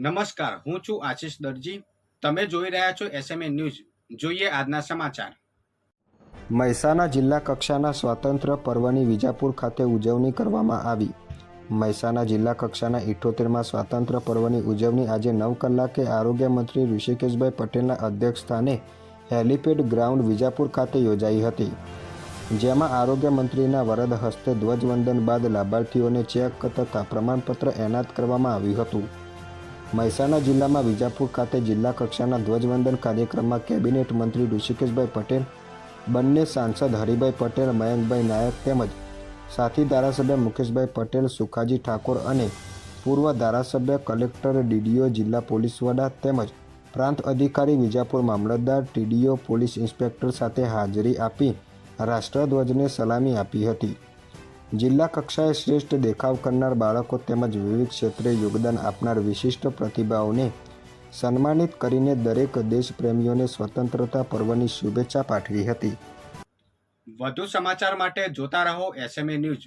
નમસ્કાર, હું છું આશીષ દરજી. તમે જોઈ રહ્યા છો એસએમએ ન્યૂઝ જોઈએ આજના સમાચાર. મહેસાણા જિલ્લા કક્ષાના સ્વાતંત્ર્ય પર્વની વિજાપુર ખાતે ઉજવણી કરવામાં આવી. મહેસાણા જિલ્લા કક્ષાના ઇઠ્ઠોતેરમાં સ્વાતંત્ર્ય પર્વની ઉજવણી આજે નવ કલાકે આરોગ્ય મંત્રી ઋષિકેશભાઈ પટેલના અધ્યક્ષસ્થાને હેલિપેડ ગ્રાઉન્ડ વિજાપુર ખાતે યોજાઈ હતી. જેમાં આરોગ્ય મંત્રીના વરદ હસ્તે ધ્વજવંદન બાદ લાભાર્થીઓને ચેક તથા પ્રમાણપત્ર એનાયત કરવામાં આવ્યું હતું. મહેસાણા જિલ્લામાં વિજાપુર ખાતે જિલ્લા કક્ષાના ધ્વજવંદન કાર્યક્રમમાં કેબિનેટ મંત્રી ઋષિકેશભાઈ પટેલ, બંને સાંસદ હરિભાઈ પટેલ, મયંકભાઈ નાયક તેમજ સાથી ધારાસભ્ય મુકેશભાઈ પટેલ, સુખાજી ઠાકોર અને પૂર્વ ધારાસભ્ય કલેક્ટર ડીડીઓ, જિલ્લા પોલીસ વડા તેમજ પ્રાંત અધિકારી વિજાપુર મામલતદાર ટીડીઓ, પોલીસ ઇન્સ્પેક્ટર સાથે હાજરી આપી રાષ્ટ્રધ્વજને સલામી આપી હતી. જિલ્લા કક્ષાએ શ્રેષ્ઠ દેખાવ કરનાર બાળકો તેમજ વિવિધ ક્ષેત્રે યોગદાન આપનાર વિશિષ્ટ પ્રતિભાઓને સન્માનિત કરીને દરેક દેશપ્રેમીઓને સ્વતંત્રતા પર્વની શુભેચ્છા પાઠવી હતી. વધુ સમાચાર માટે જોતા રહો એસએમએ ન્યૂઝ